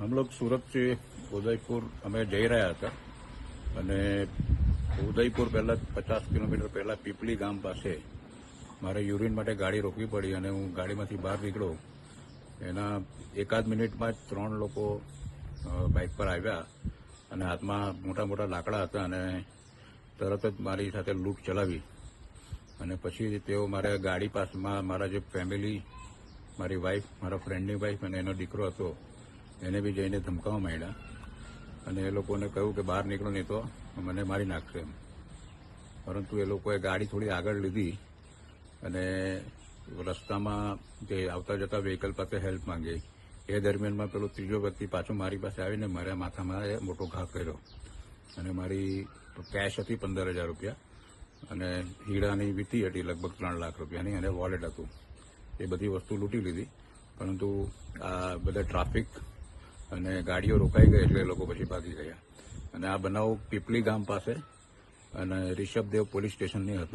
हम लोग सूरत से उदयपुर અમે જઈ રહ્યા હતા અને ઉદયપુર પહેલા પચાસ કિલોમીટર પહેલા પીપળી ગામ પાસે મારે યુરિન માટે ગાડી રોકવી પડી અને હું ગાડીમાંથી બહાર નીકળ્યો એના એકાદ મિનિટમાં જ ત્રણ લોકો અ, બાઇક પર આવ્યા અને હાથમાં મોટા મોટા લાકડા હતા અને તરત જ મારી સાથે લૂંટ ચલાવી અને પછી તેઓ મારે ગાડી પાસમાં મારા જે ફેમિલી મારી વાઈફ મારા ફ્રેન્ડની વાઈફ અને એનો દીકરો હતો એને બી જઈને ધમકાવવા માંડ્યા. અને એ લોકોને કહ્યું કે બહાર નીકળો નહીં તો મને મારી નાખશે એમ. પરંતુ એ લોકોએ ગાડી થોડી આગળ લીધી અને રસ્તામાં જે આવતા જતા વ્હીકલ પાસે હેલ્પ માંગી, એ દરમિયાનમાં પેલો ત્રીજો વ્યક્તિ પાછો મારી પાસે આવીને મારા માથામાં મોટો ઘા કર્યો. અને મારી કેશ હતી પંદર હજાર રૂપિયા અને હીરાની વીતી હતી લગભગ ત્રણ લાખ રૂપિયાની અને વોલેટ હતું. એ બધી વસ્તુ લૂંટી લીધી. પરંતુ આ બધા ટ્રાફિક અને ગાડીઓ રોકાઈ ગઈ એટલે એ લોકો પછી ભાગી ગયા. અને આ બનાવ પીપલી ગામ પાસે અને રિષભદેવ પોલીસ સ્ટેશનની હતું.